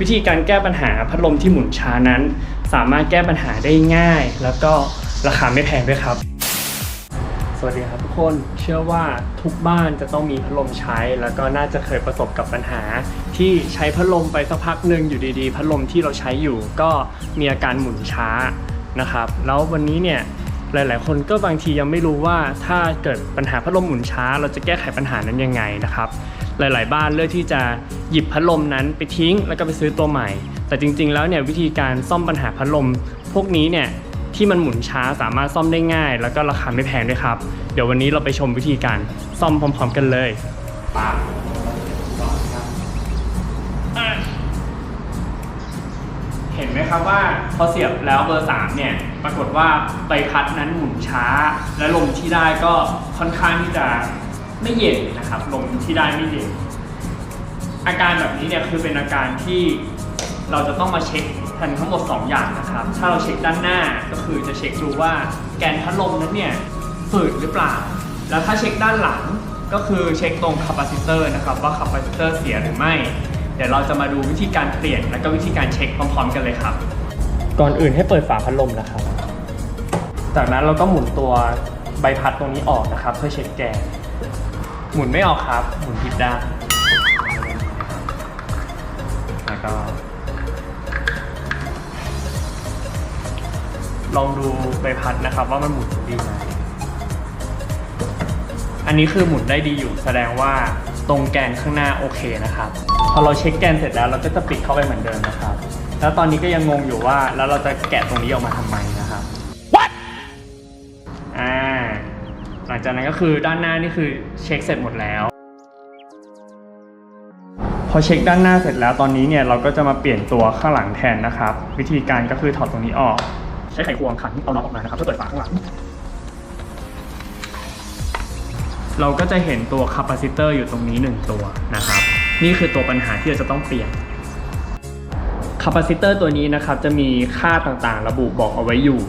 วิธีการแก้ปัญหาพัดลมที่หมุนช้านั้น สามารถแก้ปัญหาได้ง่าย แล้วก็ราคาไม่แพงด้วยครับ สวัสดีครับทุกคนเชื่อว่าทุกบ้านจะต้องมีพัดลมใช้ แล้วก็น่าจะเคยประสบกับปัญหา ที่ใช้พัดลมไปสักพักหนึ่งอยู่ดีๆ พัดลมที่เราใช้อยู่ ก็มีอาการหมุนช้านะครับ แล้ววันนี้เนี่ย หลาย ๆ คนก็บางทียังไม่รู้ว่าถ้าเกิดปัญหาพัดลมหมุนช้า เราจะแก้ไขปัญหานั้นยังไงนะครับ หลาย ๆ บ้านเลือกที่จะหยิบพัดลมนั้นไปทิ้ง แล้วก็ไปซื้อตัวใหม่ แต่จริง ๆ แล้วเนี่ยวิธีการซ่อมปัญหาพัดลม พวกนี้เนี่ยที่มันหมุนช้าสามารถซ่อมได้ง่าย แล้วก็ราคาไม่แพงด้วยครับ เดี๋ยววันนี้เราไปชมวิธีการซ่อมพร้อม ๆ กันเลยปั๊บ ห็นไหมครับว่าพอเสียบแล้วเบอร์ 3 เนี่ย ปรากฏว่าใบพัดนั้นหมุนช้า และลมที่ได้ก็ค่อนข้างที่จะไม่เย็นนะครับ ลมที่ได้ไม่เย็น อาการแบบนี้เนี่ยคือเป็นอาการที่เราจะต้องมาเช็คกันทั้งหมด 2 อย่างนะครับ ถ้าเราเช็คด้านหน้าก็คือจะเช็คดูว่าแกนพัดลมนั้นเนี่ยฝืดหรือเปล่า แล้วถ้าเช็คด้านหลังก็คือเช็คตรงคาปาซิเตอร์นะครับว่าคาปาซิเตอร์เสียหรือไม่ เดี๋ยวเราจะมาดูวิธีการเปลี่ยน และก็วิธีการเช็คพร้อม ๆ กันเลยครับ ก่อนอื่นให้เปิดฝาพัดลมนะครับ จากนั้นเราก็หมุนตัวใบพัดตรงนี้ออกนะครับ เพื่อเช็คแกนหมุนไม่ออกครับ หมุนผิดด้านแล้วก็ ลองดูใบพัดนะครับ ว่ามันหมุนดีไหมอันนี้คือหมุนได้ดีอยู่แสดงว่า ตรงแกนข้างหน้าโอเคนะครับ พอเราเช็คแกนเสร็จแล้วเราก็จะปิดเข้าไปเหมือนเดิมนะครับ แล้วตอนนี้ก็ยังงงอยู่ว่าแล้วเราจะแกะตรงนี้ออกมาทำไมนะครับ What อ่าหลังจากนั้นก็คือด้านหน้านี่คือเช็คเสร็จหมดแล้ว พอเช็คด้านหน้าเสร็จแล้วตอนนี้เนี่ยเราก็จะมาเปลี่ยนตัวข้างหลังแทนนะครับ วิธีการก็คือถอดตรงนี้ออก ใช้ไขควงขันเอาน็อตออกมานะครับเพื่อเปิดฝาข้างหลัง เราก็จะเห็นตัวคาปาซิเตอร์อยู่ตรงนี้ 1 ตัวนะครับ นี่คือตัวปัญหาที่เราจะต้องเปลี่ยนคาปาซิเตอร์ตัวนี้นะครับจะมีค่าต่างๆ ระบุบอกเอาไว้อยู่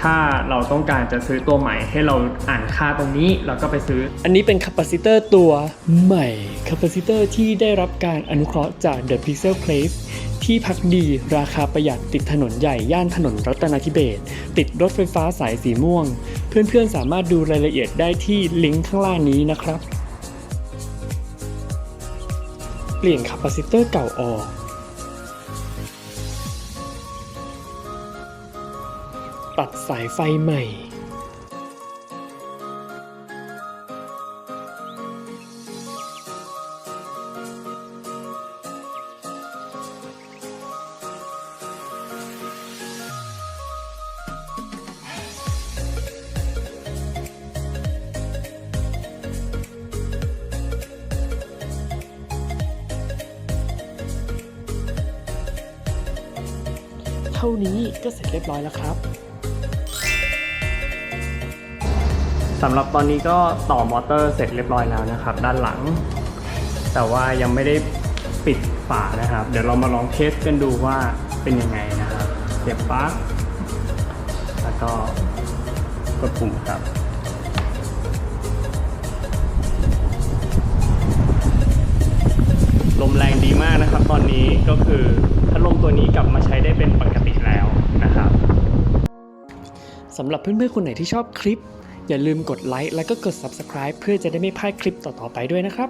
ถ้าเราต้องการจะซื้อตัวใหม่ให้เราอ่านค่าตรงนี้แล้วก็ไปซื้อ อันนี้เป็นคาปาซิเตอร์ตัวใหม่คาปาซิเตอร์ที่ได้รับการอนุเคราะห์จาก The Pixel Place ที่พักดีราคาประหยัดติดถนนใหญ่ย่านถนนรัตนทิเบศติดรถไฟฟ้าสายสีม่วง เพื่อนๆสามารถดูรายละเอียดได้ที่ลิงก์ข้างล่างนี้นะครับ เปลี่ยนคาปาซิเตอร์เก่าออก ตัดสายไฟใหม่ เท่านี้ก็เสร็จเรียบร้อยแล้วครับสำหรับตอนนี้ก็ต่อมอเตอร์เสร็จเรียบร้อยแล้วนะครับ ด้านหลัง แต่ว่ายังไม่ได้ปิดฝานะครับ เดี๋ยวเรามาลองเทสกันดูว่าเป็นยังไงนะครับเสียบปลั๊กแล้วก็กดปุ่มครับ แรงดีมากนะครับ ตอนนี้ก็คือพัดลมตัวนี้กลับมาใช้ได้เป็นปกติแล้วนะครับสำหรับเพื่อนๆคนไหนที่ชอบคลิป อย่าลืมกดไลค์และก็กด Subscribe เพื่อจะได้ไม่พลาดคลิปต่อๆไปด้วยนะครับ